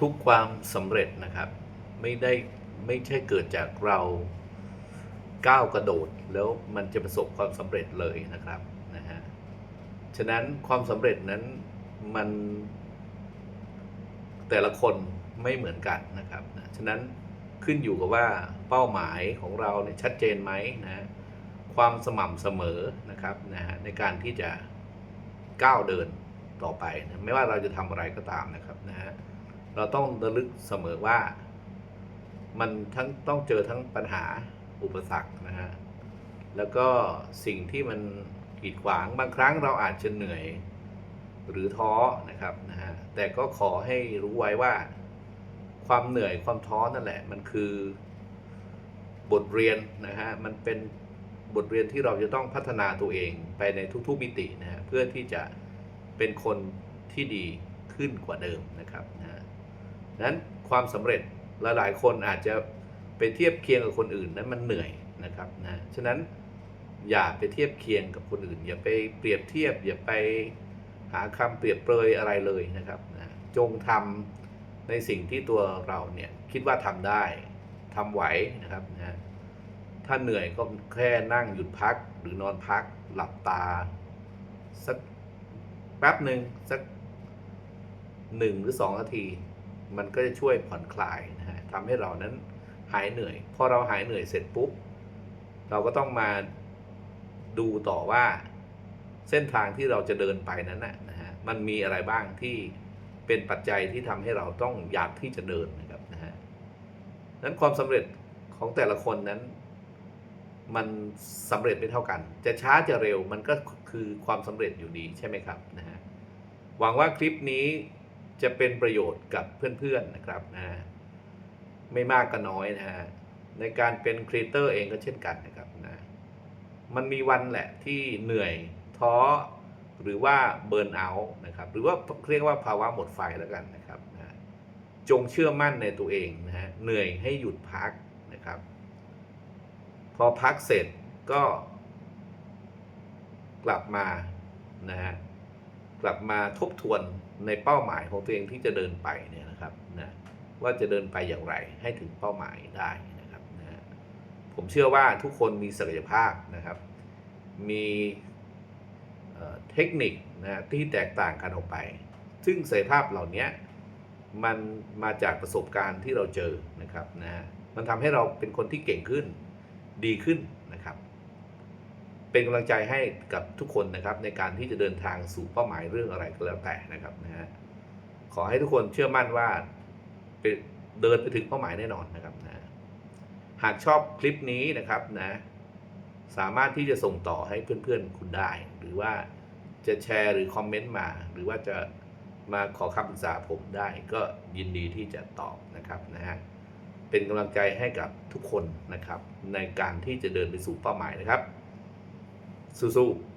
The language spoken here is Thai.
ทุกๆความสำเร็จนะครับ ไม่ได้ไม่ใช่เกิดจากเราก้าวกระโดดแล้วมันจะประสบความสำเร็จเลยนะครับนะฮะฉะนั้นความสำเร็จนั้นมันแต่ละคนไม่เหมือนกันนะครับนะฉะนั้นขึ้นอยู่กับว่าเป้าหมายของเราเนี่ยชัดเจนไหมนะความสม่ำเสมอนะครับนะฮะในการที่จะก้าวเดินต่อไปนะไม่ว่าเราจะทำอะไรก็ตามนะครับนะฮะ เราต้องระลึกเสมอว่า มันทั้งต้องเจอทั้งปัญหาอุปสรรคนะฮะแล้วก็สิ่งที่มันกีดขวางบางครั้งเราอาจจะเหนื่อยหรือท้อนะครับนะฮะแต่ก็ขอให้รู้ไว้ว่า ความเหนื่อยความท้อนั่นแหละ มันคือบทเรียนนะฮะมันเป็นบทเรียนที่เราจะต้องพัฒนาตัวเองไปในทุกๆมิตินะฮะเพื่อที่จะเป็นคนที่ดีขึ้นกว่าเดิมนะครับนะฮะ นั้นความสำเร็จหลายๆ คนอาจจะไปเทียบเคียงกับคนอื่นนั้นมันเหนื่อยนะครับนะฉะนั้นอย่าไปเทียบเคียงกับคนอื่น อย่าไปเปรียบเทียบ อย่าไปหาคำเปรียบเปรยอะไรเลยนะครับนะจงทำในสิ่งที่ตัวเราเนี่ยคิดว่าทำได้ทำไหวนะครับนะถ้าเหนื่อยก็แค่นั่งหยุดพักหรือนอนพักหลับตา สักแป๊บหนึ่งสักหนึ่งหรือสองนาที มันก็จะช่วยผ่อนคลายนะฮะทำให้เรานั้นหายเหนื่อย พอเราหายเหนื่อยเสร็จปุ๊บ เราก็ต้องมาดูต่อว่าเส้นทางที่เราจะเดินไปนั้นนะฮะมันมีอะไรบ้างที่เป็นปัจจัยที่ทำให้เราต้องอยากที่จะเดินนะครับนะฮะนั้นความสำเร็จของแต่ละคนนั้น มันสำเร็จไม่เท่ากัน จะช้าจะเร็วมันก็คือความสำเร็จอยู่ดีใช่ไหมครับนะฮะหวังว่าคลิปนี้ จะเป็นประโยชน์กับเพื่อนๆนะครับนะฮะไม่มากก็น้อยนะฮะในการเป็นครีเอเตอร์เองก็เช่นกันนะครับนะมันมีวันแหละที่เหนื่อยท้อหรือว่าเบิร์นเอาท์นะครับหรือว่าเรียกว่าภาวะหมดไฟแล้วกันนะครับนะจงเชื่อมั่นในตัวเองนะฮะเหนื่อยให้หยุดพักนะครับ พอพักเสร็จก็กลับมานะฮะ กลับมาทบทวนในเป้าหมายของตัวเองที่จะเดินไปเนี่ยนะครับนะว่าจะเดินไปอย่างไรให้ถึงเป้าหมายได้นะครับนะผมเชื่อว่าทุกคนมีศักยภาพนะครับ มีเทคนิคนะที่แตกต่างกันออกไป ซึ่งศักยภาพเหล่านี้มันมาจากประสบการณ์ที่เราเจอนะครับนะมันทำให้เราเป็นคนที่เก่งขึ้นดีขึ้นนะครับ เป็นกำลังใจให้กับทุกคนนะครับ ในการที่จะเดินทางสู่เป้าหมายเรื่องอะไรก็แล้วแต่นะครับนะฮะขอให้ทุกคนเชื่อมั่นว่าเป็นเดินไปถึงเป้าหมายแน่นอนนะครับนะหากชอบคลิปนี้นะครับนะสามารถที่จะส่งต่อให้เพื่อนๆคุณได้ หรือว่าจะแชร์หรือคอมเมนต์มา หรือว่าจะมาขอคำปรึกษาผมได้ก็ยินดีที่จะตอบนะครับนะฮะเป็นกำลังใจให้กับทุกคนนะครับ ในการที่จะเดินไปสู่เป้าหมายนะครับ สู้ๆ